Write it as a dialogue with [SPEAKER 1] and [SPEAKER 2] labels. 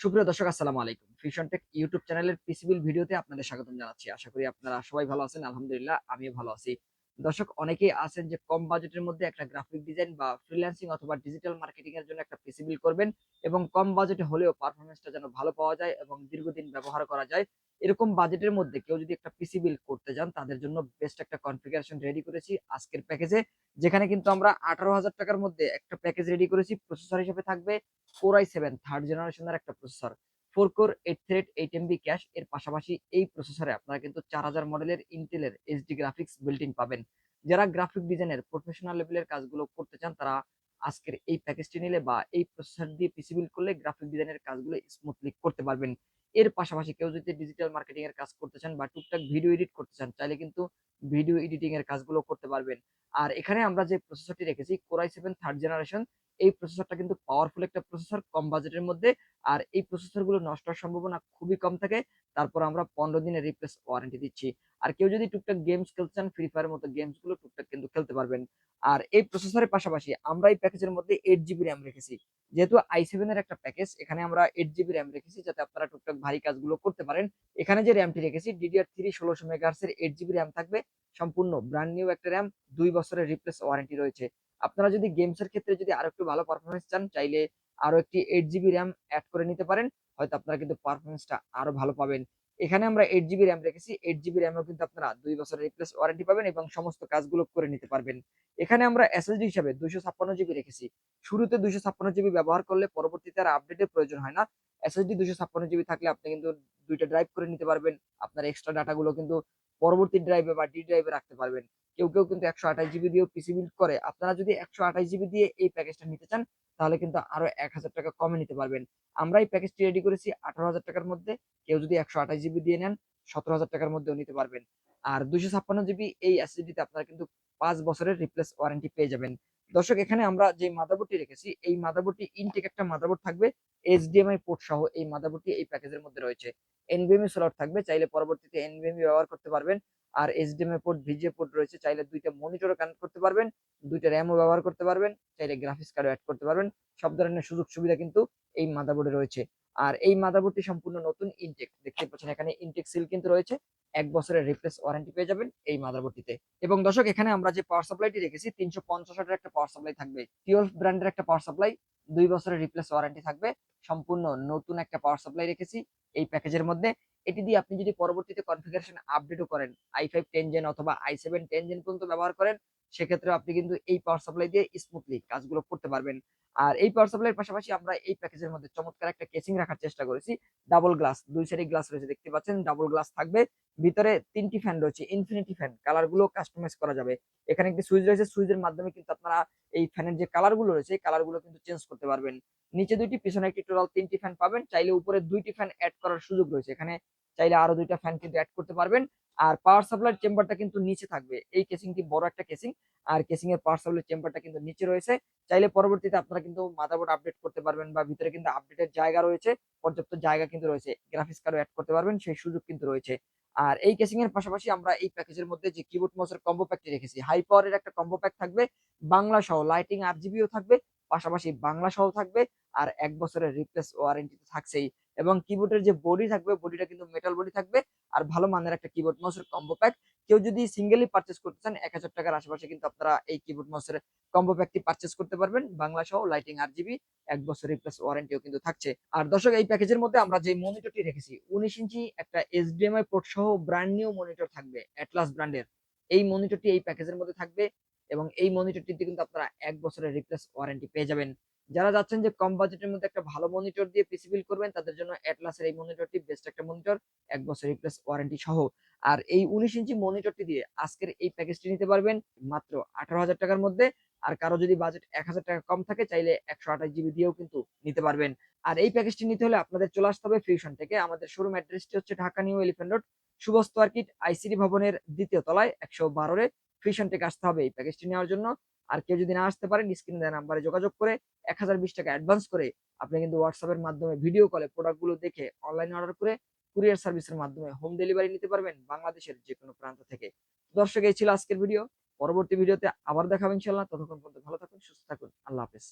[SPEAKER 1] সুপ্রিয় দর্শক, আসসালামু আলাইকুম। ফিশন টেক ইউটিউব চ্যানেলের পিসিবিল ভিডিওতে আপনাদের স্বাগতম জানাচ্ছি। আশা করি আপনারা সবাই ভালো আছেন। আলহামদুলিল্লাহ, আমিও ভালো আছি। দর্শক, অনেকেই আছেন যে কম বাজেটের মধ্যে একটা গ্রাফিক ডিজাইন বা ফ্রিল্যান্সিং অথবা ডিজিটাল মার্কেটিং এর জন্য একটা পিসি পিসিবিল করবেন এবং কম বাজেটে হলেও পারফরমেন্সটা যেন ভালো পাওয়া যায় এবং দীর্ঘদিন ব্যবহার করা যায়। এরকম বাজেটের মধ্যে কেউ যদি একটা পিসি বিল করতে যান, তাদের জন্য বেস্ট একটা কনফিগারেশন রেডি করেছি আজকের প্যাকেজে যেখানে কিন্তু আমরা আঠারো হাজার টাকার মধ্যে একটা প্যাকেজ রেডি করেছি। প্রসেসর হিসেবে থাকবে কোরাই সেভেন থার্ড জেনারেশনের একটা processor four core eight thread eight MB cache এর পাশাপাশি এই প্রসেসরে আপনারা কিন্তু চার হাজার মডেলের ইন্টেলের এইচডি গ্রাফিক্স ইন পাবেন। যারা গ্রাফিক ডিজাইনের প্রফেশনাল লেভেলের কাজগুলো করতে চান, তারা আজকের এই প্যাকেজটি নিলে বা এই প্রসেসর দিয়ে পিসি বিল করলে গ্রাফিক ডিজাইনের কাজগুলো স্মুথলি করতে পারবেন। এর পাশাপাশি কেউ যদি ডিজিটাল মার্কেটিং এর কাজ করতে চান বা টুকটাক ভিডিও এডিট করতে চান, চাইলে কিন্তু ভিডিও এডিটিং এর কাজগুলো করতে পারবেন। আর এখানে আমরা যে প্রসেসরটি রেখেছি কোরাই সেভেন থার্ড জেনারেশন এই প্রসেসরটা কিন্তু পাওয়ারফুল একটা প্রসেসর কম বাজেটের মধ্যে। আর এই প্রসেসরগুলো নষ্ট হওয়ার সম্ভাবনা খুবই কম থাকে। তারপর আমরা পনেরো দিনের রিপ্লেস ওয়ারেন্টি দিচ্ছি। আর কেউ যদি টুকটাক গেমস খেলতে চান ফ্রি ফায়ার মতো গেমসগুলো টুকটাক কিন্তু খেলতে পারবেন। আর এই প্রসেসরের পাশাপাশি আমরা এই প্যাকেজের মধ্যে এইট জিবি র্যাম রেখেছি। যেহেতু আই সেভেন এর একটা প্যাকেজ এখানে আমরা এইট জিবি র্যাম রেখেছি যাতে আপনারা টুকটাক ভারী কাজগুলো করতে পারেন। এখানে যে র্যামটি রেখেছি ডিডিআর থ্রি ষোলোশো মেগাহার্স এর এইট জিবি র্যাম থাকবে। সম্পূর্ণ ব্র্যান্ড নিউ একটা র্যাম দুই বছরের রিপ্লেস ওয়ারেন্টি রয়েছে। আপনারা যদি গেমস এর ক্ষেত্রে যদি আরও একটু ভালো পারফরমেন্স চান, চাইলে আরও একটি এইট জিবি র্যাম অ্যাড করে নিতে পারেন। হয়তো আপনারা কিন্তু পারফরমেন্সটা আরও ভালো পাবেন। এখানে আমরা এইট জিবি র্যাম রেখেছি। এইট জিবি র্যামেও কিন্তু আপনারা দুই বছরের রিপ্লেস ওয়ারেন্টি পাবেন এবং সমস্ত কাজগুলো করে নিতে পারবেন। এখানে আমরা এসএসডি হিসাবে দুইশো ছাপ্পান্ন জিবি রেখেছি। শুরুতে দুইশো ছাপ্পান্ন জিবি ব্যবহার করলে পরবর্তীতে আর আপডেটের প্রয়োজন হয় না। এসএসডি দুইশো ছাপ্পান্ন জিবি থাকলে আপনি কিন্তু দুইটা ড্রাইভ করে নিতে পারবেন। আপনার এক্সট্রা ডাটাগুলো কিন্তু পরবর্তী ড্রাইভে বা ডি ড্রাইভে রাখতে পারবেন। কেউ কেউ কিন্তু একশো আঠাশ জিবি দিয়েও পিসি বিল্ড করে। আপনারা যদি একশো আঠাশ জিবি দিয়ে এই প্যাকেজটা নিতে চান, তাহলে কিন্তু আরও এক হাজার টাকা কমে নিতে পারবেন। আমরা এই প্যাকেজটি রেডি করেছি আঠারো হাজার টাকার মধ্যে। কেউ যদি একশো আঠাশ জিবি দিয়ে নেন, সতেরো হাজার টাকার মধ্যেও নিতে পারবেন। আর দুইশো ছাপ্পান্ন জিবি এই এসএসডিতে আপনারা কিন্তু পাঁচ বছরের রিপ্লেস ওয়ারেন্টি পেয়ে যাবেন। দর্শক, এখানে আমরা যে মাদারবোর্ডটি রেখেছি, এই মাদারবোর্ডটি ইনটেক একটা মাদারবোর্ড থাকবে এইচডিএমআই পোর্ট সহ এই মাদারবোর্ডটি এই প্যাকেজের মধ্যে রয়েছে। এনভিএমই স্লট থাকবে, চাইলে পরবর্তীতে এনভিএমই ব্যবহার করতে পারবেন। আর এসডিএমএ পোর্ট ভিজিএ পোর্ট রয়েছে, চাইলে দুইটা মনিটরও কানেক্ট করতে পারবেন, দুইটা র্যামও ব্যবহার করতে পারবেন, চাইলে গ্রাফিক্স কার্ডও অ্যাড করতে পারবেন। সব ধরনের সুযোগ সুবিধা কিন্তু এই মাদারবোর্ডে রয়েছে। আর এই মাদারবোর্ডটি সম্পূর্ণ নতুন ইনটেক দেখতে পাচ্ছেন এখানে ইনটেক সিল কিন্তু রয়েছে। এক বছরের রিপ্লেস ওয়ারেন্টি পেয়ে যাবেন এই মাদারবোর্ডটিতে। এবং দর্শক, এখানে আমরা যে পাওয়ার সাপ্লাইটি রেখেছি, তিনশো পঞ্চাশ একটা পাওয়ার সাপ্লাই থাকবে। টুয়েলভ ব্র্যান্ডের একটা পাওয়ার সাপ্লাই দুই বছরের রিপ্লেস ওয়ারেন্টি থাকবে। সম্পূর্ণ নতুন একটা পাওয়ার সাপ্লাই রেখেছি এই প্যাকেজের মধ্যে। এটি দিয়ে আপনি যদি পরবর্তীতে কনফিগারেশন আপডেটও করেন আই ফাইভ টেন জেন অথবা আই সেভেন টেন জেন পর্যন্ত ব্যবহার করেন সেক্ষেত্রে আপনি কিন্তু এই পাওয়ার সাপ্লাই দিয়ে স্মুথলি কাজগুলো করতে পারবেন। আর এই পাওয়ার সাপ্লাইয়ের পাশাপাশি আমরা এই প্যাকেজের মধ্যে চমৎকার একটা কেসিং রাখার চেষ্টা করেছি। ডাবল গ্লাস দুই সাইডে গ্লাস রয়েছে, দেখতে পাচ্ছেন? ডাবল গ্লাস থাকবে। ভিতরে তিনটি ফ্যান রয়েছে ইনফিনিটি ফ্যান কালারগুলো কাস্টমাইজ করা যাবে। এখানে একটি সুইচ রয়েছে সুইচের মাধ্যমে কিন্তু আপনারা এই ফ্যানের যে কালারগুলো রয়েছে, এই কালারগুলো কিন্তু চেঞ্জ করতে পারবেন। নিচে দুইটি, পিছনে একটি টোটাল তিনটি ফ্যান পাবেন। চাইলে উপরে দুইটি ফ্যান অ্যাড করার সুযোগ রয়েছে। এখানে চাইলে আরও দুইটা ফ্যান কিন্তু অ্যাড করতে পারবেন। আর পাওয়ার সাপ্লাই চেম্বারটা কিন্তু নিচে থাকবে। এই কেসিংটি বড় একটা কেসিং আর কেসিং এর পাওয়ার সাপ্লাই চেম্বারটা কিন্তু নিচে রয়েছে। চাইলে পরবর্তীতে আপনারা কিন্তু মাদারবোর্ড আপডেট করতে পারবেন বা ভিতরে কিন্তু আপডেটের জায়গা রয়েছে, পর্যাপ্ত জায়গা কিন্তু রয়েছে। গ্রাফিক্স কার্ডও অ্যাড করতে পারবেন, সেই সুযোগ কিন্তু রয়েছে। আর এই কেসিং এর পাশাপাশি আমরা এই প্যাকেজের মধ্যে যে কিবোর্ড মাউসের কম্বো প্যাকটি রেখেছি হাই পাওয়ারের একটা কম্বো প্যাক থাকবে, বাংলা সহ লাইটিং আর জিবিও থাকবে, পাশাপাশি বাংলা সহ থাকবে, আর এক বছরের রিপ্লেস ওয়ারেন্টি থাকছেই। এবং কিবোর্ডের যে বডি থাকবে বডিটা কিন্তু মেটাল বডি থাকবে। আর ভালো মানের একটা কিবোর্ড মাউসের কম্বো প্যাক কেউ যদি সিঙ্গেলি পারচেস করতে চান, এক হাজার টাকার আশেপাশে কিন্তু আপনারা এই কিবোর্ড মাউসের কম্বো প্যাকটি পারচেস করতে পারবেন। বাংলা সহ লাইটিং আর জিবি এক বছর রিপ্লেস ওয়ারেন্টিও কিন্তু থাকছে। আর দর্শক, এই প্যাকেজের মধ্যে আমরা যে মনিটরটি রেখেছি, উনিশ ইঞ্চি একটা এইচডিএমআই পোর্ট সহ ব্র্যান্ড নিউ মনিটর থাকবে অ্যাটলাস ব্র্যান্ডের এই মনিটরটি এই প্যাকেজের মধ্যে থাকবে এবং এই মনিটরটিতে কিন্তু আপনারা এক বছরের রিপ্লেস ওয়ারেন্টি পেয়ে যাবেন। যারা যাচ্ছেন যে কম বাজেটের মধ্যে একটা ভালো মনিটর দিয়ে পিসি বিল করবেন, তাদের জন্য অ্যাটলাসের এই মনিটরটি বেস্ট একটা মনিটর এক বছর রিপ্লেস ওয়ারেন্টি সহ। আর এই উনিশ ইঞ্চি মনিটরটি দিয়ে আজকের এই প্যাকেজটি নিতে পারবেন মাত্র আঠারো হাজার টাকার মধ্যে। আর কারও যদি বাজেট এক হাজার টাকা কম থাকে, চাইলে একশো আঠাশ জিবি দিয়েও কিন্তু নিতে পারবেন। আর এই প্যাকেজটি নিতে হলে আপনাদের চলে আসতে হবে ফিউশন থেকে। আমাদের শোরুম অ্যাড্রেসটি হচ্ছে Dhaka new elephant road Subastu arcade ICD ভবনের দ্বিতীয় তলায় একশো বারোরে ফিউশন থেকে আসতে হবে এই প্যাকেজটি নেওয়ার জন্য। আর কেউ যদি না আসতে পারেন স্ক্রিনে দেওয়া নাম্বারে যোগাযোগ করে এক হাজার বিশ টাকা অ্যাডভান্স করে আপনি কিন্তু হোয়াটসঅ্যাপের মাধ্যমে ভিডিও কলে প্রোডাক্টগুলো দেখে অনলাইন অর্ডার করে কুরিয়ার সার্ভিসের মাধ্যমে হোম ডেলিভারি নিতে পারবেন বাংলাদেশের যে কোনো প্রান্ত থেকে। দর্শক, এই ছিল আজকের ভিডিও পরবর্তী ভিডিওতে আবার দেখাবেন ইনশাল্লাহ ততক্ষণ পর্যন্ত ভালো থাকুন, সুস্থ থাকুন। আল্লাহ হাফেজ।